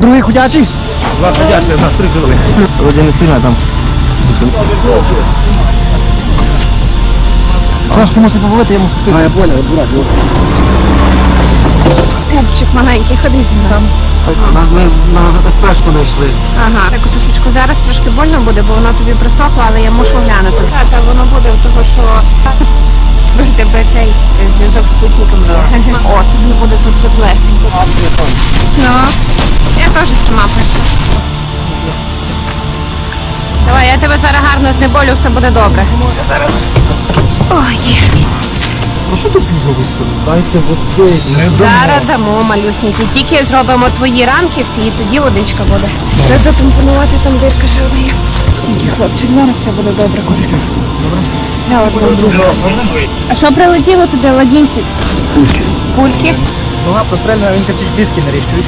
Другий ходячий? Два ходячі, у нас три жили. Вроді не сильно там. Трошки мусить побувати, я мусив. А, я понял, брат. Хлопчик маленький, ходи зі мною. Ми на спешку знайшли. Ага, так кутусечко зараз трошки больно буде, бо воно тобі присохло, але я мушу глянути. Так, та воно буде, того що в тебе цей е, зв'язок з спутником є. О, тобі буде тут теплесенько. Ну, я прийшла. Давай, я тебе зараз гарно знеболю, все буде добре. Зараз. Ой, є. А що тут пізно виставили? Дайте води. Зараз дамо малюсенький. Тільки зробимо твої ранки всі, і тоді водичка буде. Треба затампонувати там дирка ще одна є. Тільки хлопчик, зараз все буде добре, котик. Добре? Я одна А що прилетіло туди, ладінчик? Пульки. Пульки? Нога прострельна, він кричить диски наріж, чуєш?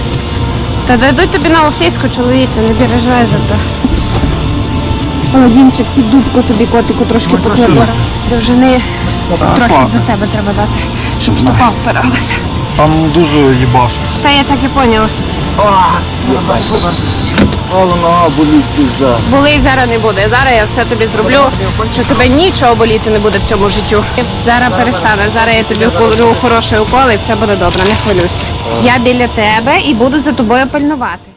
Та дадуть тобі нову фліску, чоловіче, не переживай за те. Ладінчик, під дубку тобі котику трошки поклебора. Довжини трохи до тебе треба дати, щоб стопа впиралася. Там дуже їбаш. Та я так і поняла. Нога болить пізда. Болить зараз не буде. Зараз я все тобі зроблю, що тебе нічого боліти не буде в цьому життю. Зараз перестане. Зараз я тобі вколю хороший укол і все буде добре, не хвилюйся. Я біля тебе і буду за тобою пильнувати.